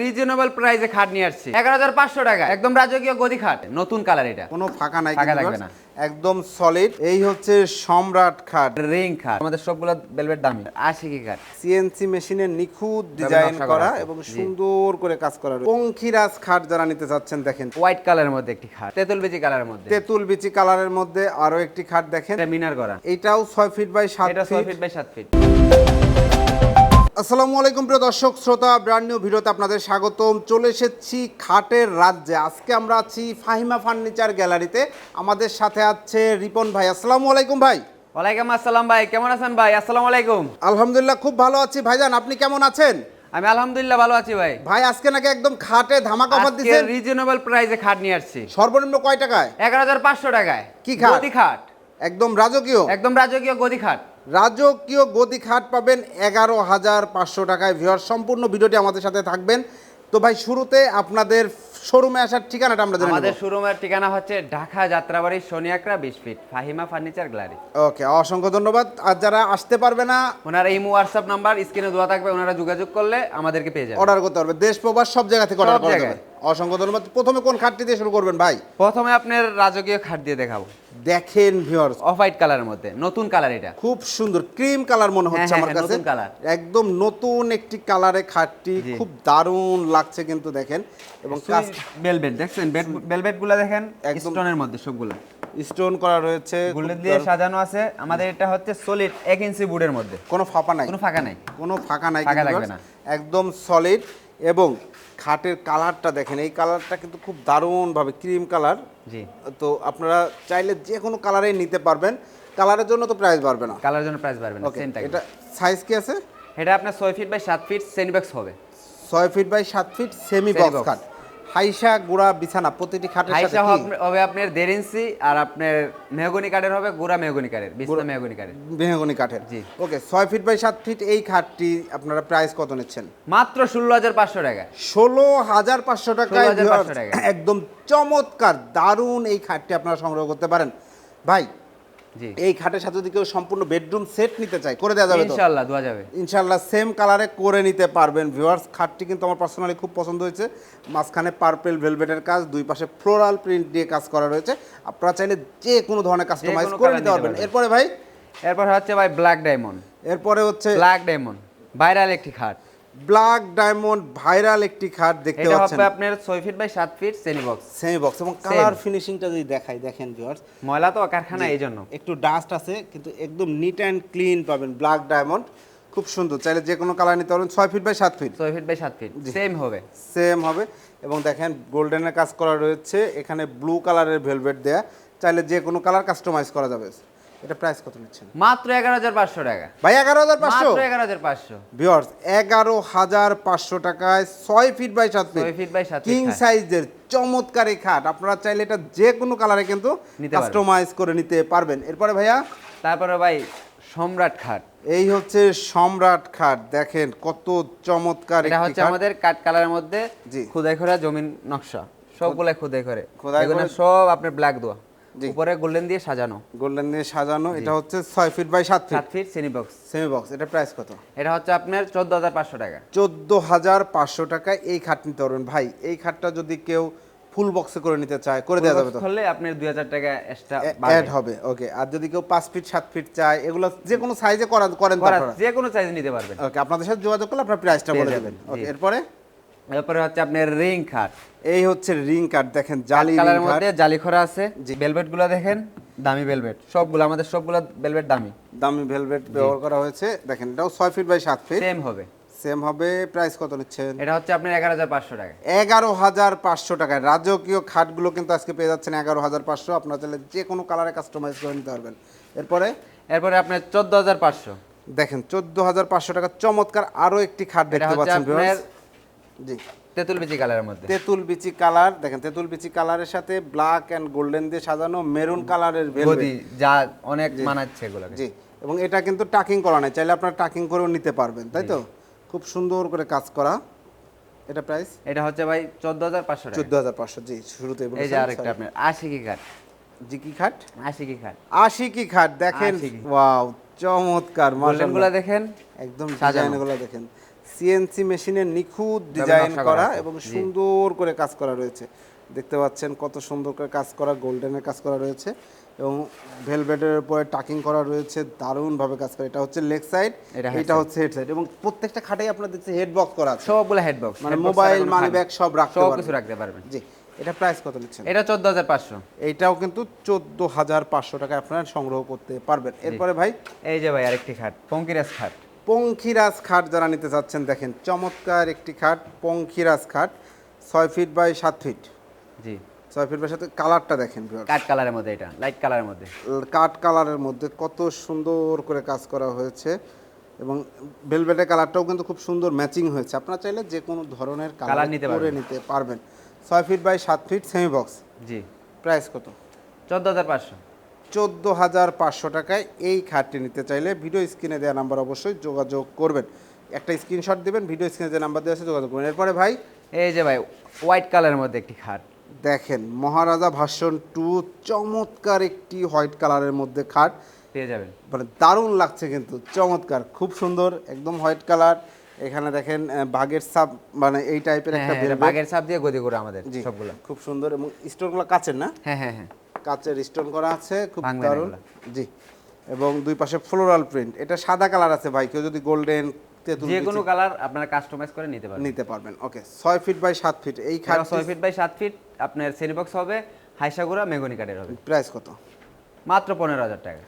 Reasonable প্রাইসে খাট নিয়ে আসছি। এগারো হাজার পাঁচশো টাকা। একদম রাজকীয় গদি খাট। নতুন কালার এটা। কোনো ফাঁকা নাই ফাঁকা থাকবে না। একদম সলিড এই হচ্ছে সম্রাট খাট। রিং খাট। আমাদের সবগুলো বেলভেট দামি। আশি কি খাট সিএনসি মেশিনে নিখুঁত ডিজাইন করা এবং সুন্দর করে কাজ করা রয়েছে। পঙ্খিরাজ খাট যারা নিতে চাচ্ছেন দেখেন। হোয়াইট কালারের মধ্যে একটি খাট। তেঁতুল বেজি কালারের মধ্যে। তেঁতুল বিচি কালারের মধ্যে আরও একটি খাট দেখেন। এটা মিনার করা। এটাও ছয় ফিট বাই সাত ফিট ফিট বাই সাত ফিট আসসালামু আলাইকুম প্রিয় দর্শক শ্রোতা ব্র্যান্ড নিউ ভিডিওতে আপনাদের স্বাগতম। চলে এসেছি খাটের রাজ্যে। আজকে আমরা আছি ফাহিমা ফার্নিচার গ্যালারিতে। আমাদের সাথে আছে রিপন ভাই। আসসালামু আলাইকুম ভাই। ওয়ালাইকুম আসসালাম ভাই। কেমন আছেন ভাই? আসসালামু আলাইকুম। আলহামদুলিল্লাহ খুব ভালো আছি। ভাইজান আপনি কেমন আছেন? আমি আলহামদুলিল্লাহ ভালো আছি ভাই। ভাই আজকে নাকি একদম খাটে ধামাকা অফার আজকে রিজনেবল প্রাইসে খাট নিয়ে আসছি। সর্বনিম্ন কয় টাকায়? এগারো হাজার পাঁচশো টাকায়। কি খাট? গদি খাট। একদম রাজকীয়? একদম রাজকীয় গদি খাট। রাজকীয় গদি খাট পাবেন এগারো হাজার পাঁচশো টাকায়। ভিওর সম্পূর্ণ ভিডিওটি আমাদের সাথে থাকবেন। তো ভাই শুরুতে আপনাদের শোরুমে আসার ঠিকানাটা আমরা জেনে আমাদের শোরুমের ঠিকানা হচ্ছে ঢাকা যাত্রাবাড়ি সোনিয়াকড়া বিশ feet Fahima furniture gallery. Okay অসংখ্য ধন্যবাদ। আর যারা আসতে পারবে না ওনারা এই হোয়াটসঅ্যাপ নাম্বার স্ক্রিনে দেওয়া থাকবে ওনারা যোগাযোগ করলে আমাদেরকে পেয়ে যাবে অর্ডার করতে পারবে। দেশ প্রবাস সব জায়গা থেকে অর্ডার করা যাবে। জায়গায়। অসংখ্য ধন্যবাদ। প্রথমে কোন খাটটি দিয়ে শুরু করবেন ভাই? প্রথমে আপনার রাজকীয় খাট দিয়ে দেখাবো। দেখেন ভিউয়ার্স অফ হোয়াইট কালারের মধ্যে নতুন কালার এটা। খুব সুন্দর ক্রিম কালার মনে হচ্ছে হ্যাঁ, আমার হ্যাঁ, কাছে। নতুন colour। একদম নতুন একটি কালারে খাটটি খুব দারুণ লাগছে কিন্তু দেখেন। এবং বেলবেট দেখছেন? বেলবেটগুলা দেখেন স্টোনের মধ্যে সবগুলো। স্টোন করা রয়েছে গোল্ডেন দিয়ে সাজানো আছে। আমাদের এটা হচ্ছে সলিড এক ইঞ্চি বুডের মধ্যে। কোনো ফাঁপা নাই। কোনো ফাঁকা নাই। কোনো ফাঁকা নাই একদম সলিড এবং খাটের কালারটা দেখেন এই কালারটা কিন্তু খুব দারুণভাবে ক্রিম কালার। জি। তো আপনারা চাইলে যে কোনো কালারে নিতে পারবেন। কালারের জন্য তো প্রাইস বাড়বে না। কালারের জন্য প্রাইস বাড়বে না সেম এটা সাইজ কি আছে? এটা আপনার ছয় ফিট বাই সাত ফিট সেমি বক্স হবে। ছয় ফিট বাই সাত ফিট সেমি বক্স খাট। হাইসা গুড়া বিছানা প্রতিটি খাটের সাথে হাইসা কি? হবে- হবে আপনার দেড় ইঞ্চি আর আপনার মেহগনি কাঠের হবে গোড়া মেহগনি কাঠের বিছনা মেহগনি কাঠের মেহগনি কাঠের জি। ওকে ছয় ফিট বাই সাত ফিট এই খাটটি আপনারা প্রাইস কত নিচ্ছেন মাত্র ষোলো হাজার পাঁচশো টাকা ষোলো হাজার পাঁচশো টাকায় 16,500 টাকা। একদম চমৎকার দারুণ এই খাটটি আপনারা সংগ্রহ করতে পারেন ভাই এই খাটের সাথে যদি কেউ সম্পূর্ণ বেডরুম সেট নিতে চায় করে দেওয়া যাবে তো? ইনশাল্লাহ দেওয়া যাবে। ইনশাল্লাহ সেম কালারে করে নিতে পারবেন ভিউয়ার্স খাটটি কিন্তু আমার পার্সোনালি খুব পছন্দ হয়েছে। মাঝখানে পার্পেল ভেলভেটের কাজ দুই পাশে ফ্লোরাল প্রিন্ট দিয়ে কাজ করা রয়েছে। আপনারা চাইলে যে কোনো ধরনের কাস্টমাইজ করে নিতে পারবেন। এরপরে ভাই? এরপর হচ্ছে ভাই ব্ল্যাক ডায়মন্ড এরপরে হচ্ছে ব্ল্যাক ডায়মন্ড ভাইরাল একটি খাট। ব্ল্যাক ডায়মন্ড ভাইরাল একটি খাট দেখতে পাচ্ছেন। এটা হবে আপনার ছয় ফিট বাই সাত feet semi box semi box এবং কালার ফিনিশিংটা যদি দেখাই দেখেন ভিউয়ার্স ময়লা তো কারখানা এই জন্য একটু ডাস্ট আছে কিন্তু একদম নিট অ্যান্ড ক্লিন পাবেন ব্ল্যাক ডায়মন্ড। খুব সুন্দর চাইলে যে কোনো কালার নিতে পারবেন ছয় ফিট বাই সাত ফিট ছয় ফিট বাই সাত ফিট সেম হবে। সেম হবে। এবং দেখেন গোল্ডেনের কাজ করা রয়েছে এখানে ব্লু কালারের ভেলভেট দেয়া। চাইলে যে কোনো কালার কাস্টমাইজ করা যাবে। এটা প্রাইস কত নিচ্ছেন? মাত্র এগারো হাজার পাঁচশো টাকা। ভাই এগারো হাজার পাঁচশো? মাত্র এগারো হাজার পাঁচশো। ভিওর্স এগারো হাজার পাঁচশো টাকায় ছয় ফিট বাই সাত ফিট ছয় ফিট বাই কিং ফিট। সাইজের চমৎকার এই খাট। আপনারা চাইলে এটা যে কোনো কালারে কিন্তু কাস্টমাইজ করে নিতে পারবেন। এরপরে ভাইয়া? তারপরে ভাই সম্রাট খাট। এই হচ্ছে সম্রাট খাট। দেখেন কত চমৎকার এটা হচ্ছে আমাদের কাঠ কালারের মধ্যে। খুদাই করা জমিন নকশা। সবগুলাই খুদাই করে। খোদাই করে- সব আপনার ব্ল্যাক দোয়া। উপরে গোল্ডেন দিয়ে সাজানো। গোল্ডেন দিয়ে সাজানো এটা হচ্ছে ছয় ফিট বাই সাত ফিট। সাত feet semi box semi box এটা প্রাইস কত? এটা হচ্ছে আপনার চোদ্দ হাজার পাঁচশো টাকা। চোদ্দ হাজার পাঁচশো টাকায় এই খাট নিতে পারবেন ভাই এই খাটটা যদি কেউ ফুল বক্সে করে নিতে চায় করে দেওয়া যাবে তো? করলে আপনার দুই হাজার টাকা এক্সট্রা অ্যাড হবে ওকে আর যদি কেউ পাঁচ ফিট সাত ফিট চায় এগুলো যে কোনো সাইজে করা করেন আপনারা যে কোনো সাইজ নিতে পারবেন। ওকে আপনাদের সাথে যোগাযোগ করলে আপনার প্রাইসটা বলে দেবেন। ওকে এরপরে? এরপরে হচ্ছে আপনার রিং খাট এই হচ্ছে রিং কাট দেখেন জালি রিং কালারের মধ্যে জালি খরা আছে। জি। ভেলভেটগুলো দেখেন দামি ভেলভেট সবগুলো আমাদের সবগুলো ভেলভেট দামি। দামি ভেলভেট ব্যবহার করা হয়েছে। দেখেন এটাও ছয় ফিট বাই সাত ফিট সেম হবে। সেম হবে প্রাইস কত নিচ্ছেন? এটা হচ্ছে আপনার এগারো হাজার পাঁচশো টাকা। এগারো হাজার পাঁচশো টাকায় রাজকীয় খাটগুলো কিন্তু আজকে পেয়ে যাচ্ছেন এগারো হাজার পাঁচশো। আপনারা চাইলে যে কোনো কালারে কাস্টমাইজ করে নিতে পারবেন। এরপরে? এরপরে আপনার চোদ্দ হাজার পাঁচশো। দেখেন চোদ্দ হাজার পাঁচশো টাকা চমৎকার আরও একটি খাট দেখতে পাচ্ছেন viewers। জি। তেঁতুল বিচি কালারের মধ্যে। তেঁতুল বিচি কালার দেখেন তেঁতুল বিচি কালারের সাথে ব্ল্যাক অ্যান্ড গোল্ডেন দিয়ে সাজানো মেরুন কালারের গদি যা অনেক মানাচ্ছে এগুলো জি এবং এটা কিন্তু টাকিং করা নাই চাইলে আপনারা টাকিং করেও নিতে পারবেন তাই তো? খুব সুন্দর করে কাজ করা। এটা প্রাইস এটা হচ্ছে ভাই চোদ্দ হাজার পাঁচশো টাকা। চোদ্দ হাজার পাঁচশো জি শুরুতে এই যে আরেকটা আপনার আশি কি খাট। জি কি খাট? আশি কি খাট। আশি কি খাট দেখেন। ওয়াও চমৎকারগুলা দেখেন একদম সাজানো। গুলো দেখেন। সিএনসি মেশিনের নিখুঁত ডিজাইন করা এবং সুন্দর করে কাজ করা রয়েছে। দেখতে পাচ্ছেন কত সুন্দর করে কাজ করা গোল্ডেনের কাজ করা রয়েছে এবং ভেলভেটের উপরে টাকিং করা রয়েছে দারুণভাবে কাজ করা। এটা হচ্ছে লেগ সাইড এটা। হচ্ছে হেড সাইড এবং প্রত্যেকটা খাটেই আপনার দেখছি হেড বক্স করা আছে। সবগুলো হেড বক্স মানে মোবাইল মানি ব্যাগ সব রাখতে সব পারবেন। কিছু রাখতে পারবেন। জি এটা প্রাইস কত নিচ্ছেন? এটা চোদ্দ হাজার পাঁচশো। এইটাও কিন্তু চোদ্দ হাজার পাঁচশো টাকা আপনারা সংগ্রহ করতে পারবেন। এরপরে ভাই এই যে ভাই আরেকটি খাট পঙ্কিরাজ খাট। পঙ্খিরাজ খাট যারা নিতে চাচ্ছেন দেখেন চমৎকার একটি খাট পঙ্খিরাজ খাট ছয় ফিট বাই সাত ফিট জি। ছয় ফিট বাই সাত কালারটা দেখেন। কাঠ কালারের মধ্যে এটা লাইট কালারের মধ্যে। কাঠ কালারের মধ্যে কত সুন্দর করে কাজ করা হয়েছে। এবং ভেলভেটের কালারটাও কিন্তু খুব সুন্দর ম্যাচিং হয়েছে। আপনারা চাইলে যে কোনো ধরনের কালার নিতে করে। নিতে পারবেন। ছয় ফিট বাই সাত ফিট সেমি বক্স জি। প্রাইস কত? চোদ্দ হাজার পাঁচশো। চোদ্দ হাজার পাঁচশো টাকায় এই খাটটি নিতে চাইলে ভিডিও স্ক্রিনে দেওয়া নাম্বার অবশ্যই যোগাযোগ করবেন। একটা স্ক্রিনশট দেবেন ভিডিও স্ক্রিনে যে নাম্বার দেওয়া আছে যোগাযোগ করবেন। এরপরে ভাই? এই যে ভাই হোয়াইট কালারের মধ্যে একটি খাট। দেখেন মহারাজা ভাষণ টু চমৎকার একটি হোয়াইট কালারের মধ্যে খাট। পেয়ে যাবেন। মানে দারুণ লাগছে কিন্তু চমৎকার খুব সুন্দর একদম হোয়াইট কালার এখানে দেখেন বাঘের সাপ মানে এই টাইপের হ্যাঁ একটা হ্যাঁ, velvet। বাঘের সাপ দিয়ে গদি করে আমাদের সবগুলো। খুব সুন্দর এবং স্টোনগুলো কাচের না? হ্যাঁ হ্যাঁ হ্যাঁ। কাচের স্টোন করা আছে খুব দারুণ। জি। এবং দুই পাশে ফ্লোরাল প্রিন্ট এটা সাদা কালার আছে ভাই কেউ যদি গোল্ডেন যে কোনো কালার আপনারা কাস্টমাইজ করে নিতে পারবেন। নিতে পারবেন ওকে ছয় ফিট বাই সাত ফিট এই খাট ছয় ফিট বাই সাত ফিট আপনার সেনিবক্স হবে হাইসাগুড়া মেগনি কাঠের হবে। প্রাইস কত? মাত্র পনেরো হাজার টাকা।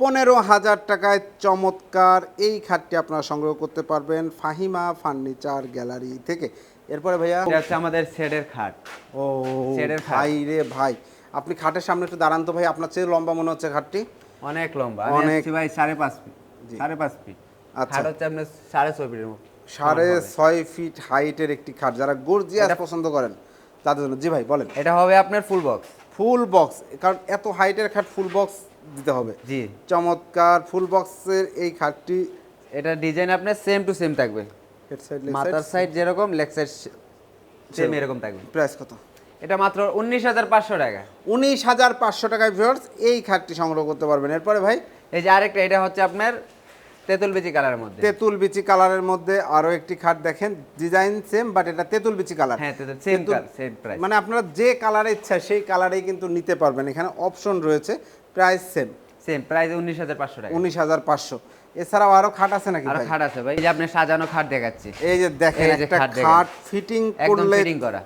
পনেরো হাজার টাকায় চমৎকার। এই খাটটি আপনারা সংগ্রহ করতে পারবেন ফাহিমা ফার্নিচার গ্যালারি থেকে। এরপরে ভাইয়া এটা হচ্ছে আমাদের সেডের খাট। ও শেডের খাট। ভাই রে ভাই। আপনি খাটের সামনে একটু দাঁড়ান তো ভাই আপনার চেয়ে লম্বা মনে হচ্ছে খাটটি। অনেক লম্বা। অনেক- ভাই সাড়ে পাঁচ ফিট। সাড়ে পাঁচ ফিট। আচ্ছা। হচ্ছে আপনার সাড়ে ছয় ফিটের মতো। সাড়ে ছয় ফিট হাইটের একটি খাট। যারা গর্জিয়াস পছন্দ করেন তাদের জন্য। জি ভাই বলেন। এটা হবে আপনার ফুল বক্স ফুল বক্স কারণ এত হাইটের খাট ফুল বক্স দিতে হবে। জি। চমৎকার ফুল বক্সের এই খাটটি। এটা ডিজাইন আপনার সেম টু সেম থাকবে। মাথার সাইড যেরকম লেগ সাইড সেম এরকম থাকবে। প্রাইস কত? এটা মাত্র উনিশ হাজার পাঁচশো টাকা। উনিশ হাজার পাঁচশো টাকায় ভিউয়ার্স এই খাটটি সংগ্রহ করতে পারবেন। এরপরে ভাই? এই যে আরেকটা এটা হচ্ছে আপনার তেঁতুল বিচি কালারের মধ্যে। তেঁতুল বিচি কালারের মধ্যে আরও একটি খাট দেখেন ডিজাইন সেম বাট এটা তেঁতুল বিচি কালার। হ্যাঁ তেঁতুল সেম সেম প্রাইস মানে আপনারা যে কালারে ইচ্ছা সেই কালারেই কিন্তু নিতে পারবেন। এখানে অপশন রয়েছে প্রাইস সেম সেম প্রাইস উনিশ হাজার পাঁচশো টাকা। উনিশ হাজার পাঁচশো। এছাড়াও আরও খাট আছে নাকি আর খাট আছে ভাই। এই যে আপনি সাজানো খাট দেখাচ্ছি। এই যে দেখেন একটা খাট খাট ফিটিং করলে ফিটিং করা।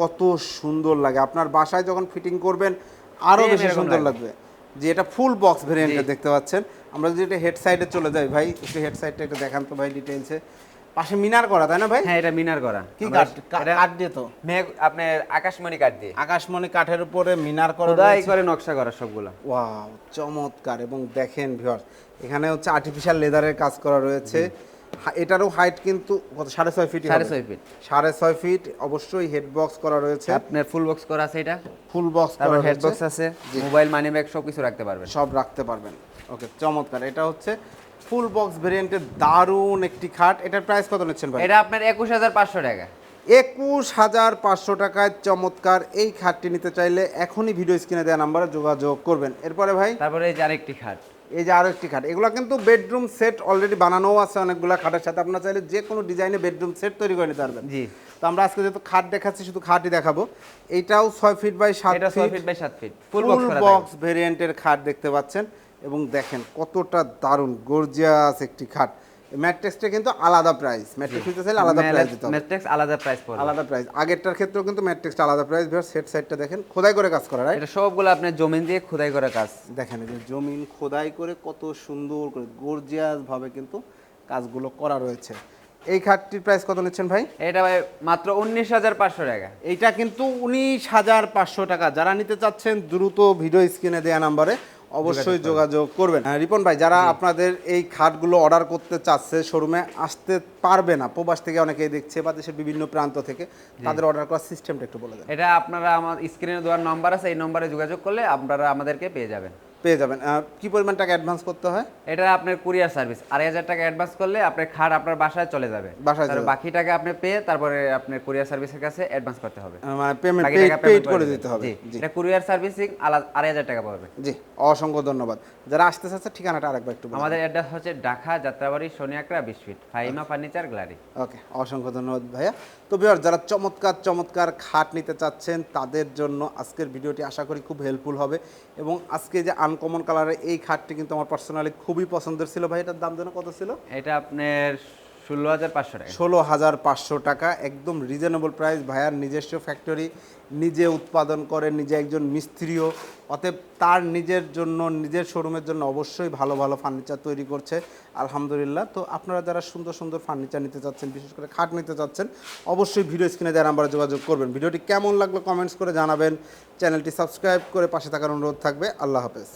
কত সুন্দর লাগে। আপনার বাসায় যখন ফিটিং করবেন আরও বেশি সুন্দর লাগবে। যে এটা ফুল বক্স ভেরিয়েন্টে জি। দেখতে পাচ্ছেন। আমরা যদি এটা হেড সাইডে চলে যাই ভাই একটু হেড সাইডটা একটু দেখান তো ভাই ডিটেইলসে পাশে মিনার করা তাই না ভাই? হ্যাঁ এটা মিনার করা। কি কাঠ? কাঠ দিয়ে তো। মেঘ আপনার আকাশমণি কাঠ দিয়ে। আকাশমণি কাঠের উপরে মিনার করা খোদাই। করে নকশা করা সবগুলো। ওয়াও চমৎকার। এবং দেখেন ভিউয়ার এখানে হচ্ছে আর্টিফিশিয়াল লেদারের কাজ করা রয়েছে। এটারও হাইট কিন্তু সাড়ে ছয় ফিট সাড়ে ছয় ফিট সাড়ে ছয় ফিট অবশ্যই হেড বক্স করা রয়েছে। আপনার ফুল বক্স করা আছে এটা? ফুল বক্স তারপর হেড বক্স আছে মোবাইল মানি ব্যাগ সব কিছু রাখতে পারবেন। সব রাখতে পারবেন। ওকে চমৎকার। এটা হচ্ছে ফুল বক্স ভেরিয়েন্টের দারুণ একটি খাট। এটার প্রাইস কত নিচ্ছেন ভাই? এটা আপনার একুশ হাজার পাঁচশো টাকা। একুশ হাজার পাঁচশো টাকায় চমৎকার। এই খাটটি নিতে চাইলে এখনই ভিডিও স্ক্রিনে দেওয়া নাম্বারে যোগাযোগ করবেন। এরপরে ভাই? তারপরে এই যে আরেকটি খাট। এই যে আরও একটি খাট এগুলো কিন্তু বেডরুম সেট অলরেডি বানানোও আছে অনেকগুলো খাটের সাথে। আপনার চাইলে যে কোনো ডিজাইনে বেডরুম সেট তৈরি করে নিতে পারবেন। জি। তো আমরা আজকে যেহেতু খাট দেখাচ্ছি শুধু খাটই দেখাবো। এটাও ছয় ফিট বাই সাত ফিট বাই সাত ফিট ফুল বক্স ভেরিয়েন্টের খাট দেখতে পাচ্ছেন। এবং দেখেন কতটা দারুণ গর্জিয়াস একটি খাট। ম্যাট্রিক্সটা কিন্তু আলাদা প্রাইস ম্যাট্রিক্স নিতে চাইলে আলাদা প্রাইস দিতে হবে। ম্যাট্রিক্স আলাদা প্রাইস পড়বে। আলাদা প্রাইস আগেরটার ক্ষেত্রেও কিন্তু ম্যাট্রিক্সটা আলাদা প্রাইস সেট সাইডটা দেখেন খোদাই করে কাজ করা রাইট এটা সবগুলো আপনার জমিন দিয়ে খোদাই করা কাজ। দেখেন এই যে জমিন খোদাই করে কত সুন্দর করে গর্জিয়াস ভাবে কিন্তু কাজগুলো করা রয়েছে। এই খাটটির প্রাইস কত নিচ্ছেন ভাই? এটা ভাই মাত্র উনিশ হাজার পাঁচশো টাকা। এইটা কিন্তু উনিশ হাজার পাঁচশো টাকা। যারা নিতে চাচ্ছেন দ্রুত ভিডিও স্ক্রিনে দেওয়া নাম্বারে অবশ্যই যোগাযোগ করবেন। হ্যাঁ, রিপন ভাই যারা আপনাদের এই খাটগুলো অর্ডার করতে চাচ্ছে শোরুমে আসতে পারবে না প্রবাস থেকে অনেকেই দেখছে বা দেশের বিভিন্ন প্রান্ত থেকে তাদের অর্ডার করার সিস্টেমটা একটু বলে দেন। এটা আপনারা আমার স্ক্রিনে দেওয়ার নম্বর আছে এই নম্বরে যোগাযোগ করলে আপনারা আমাদেরকে পেয়ে যাবেন। পেয়ে যাবেন। কি পরিমাণ টাকা অ্যাডভান্স করতে হয়? এটা আপনার কুরিয়ার সার্ভিস আড়াই হাজার টাকা অ্যাডভান্স করলে আপনার খাট আপনার বাসায় চলে যাবে। বাসায় বাকি টাকা আপনি পেয়ে তারপরে আপনার কুরিয়ার সার্ভিসের কাছে অ্যাডভান্স করতে হবে। মানে পেমেন্ট পেইড করে দিতে হবে। এটা কুরিয়ার সার্ভিসিং আড়াই হাজার টাকা পাবে জি অসংখ্য ধন্যবাদ। যারা আসতে চাচ্ছে ঠিকানাটা আরেকবার একটু। আমাদের অ্যাড্রেস হচ্ছে ঢাকা যাত্রাবাড়ি সোনিয়াকড়া বিশ feet. Fahima furniture gallery. Okay অসংখ্য ধন্যবাদ ভাইয়া। তো বিহার যারা চমৎকার চমৎকার খাট নিতে চাচ্ছেন তাদের জন্য আজকের ভিডিওটি আশা করি খুব হেল্পফুল হবে। এবং আজকে যে আনকমন কালারের এই খাটটি কিন্তু আমার পার্সোনালি খুবই পছন্দের ছিল। ভাই এটার দাম যেন কত ছিল? এটা আপনার ষোলো হাজার পাঁচশো টাকা। ষোলো হাজার পাঁচশো টাকা একদম রিজনেবল প্রাইস ভাইয়ার নিজস্ব ফ্যাক্টরি নিজে উৎপাদন করে নিজে একজন মিস্ত্রিও। অতএব তার নিজের জন্য নিজের শোরুমের জন্য অবশ্যই ভালো ভালো ফার্নিচার তৈরি করছে। আলহামদুলিল্লাহ। তো আপনারা যারা সুন্দর সুন্দর ফার্নিচার নিতে চাচ্ছেন বিশেষ করে খাট নিতে চাচ্ছেন অবশ্যই ভিডিও স্ক্রিনে দেওয়ার নাম্বারে যোগাযোগ করবেন। ভিডিওটি কেমন লাগল কমেন্টস করে জানাবেন। চ্যানেলটি সাবস্ক্রাইব করে পাশে থাকার অনুরোধ থাকবে। আল্লাহ হাফেজ।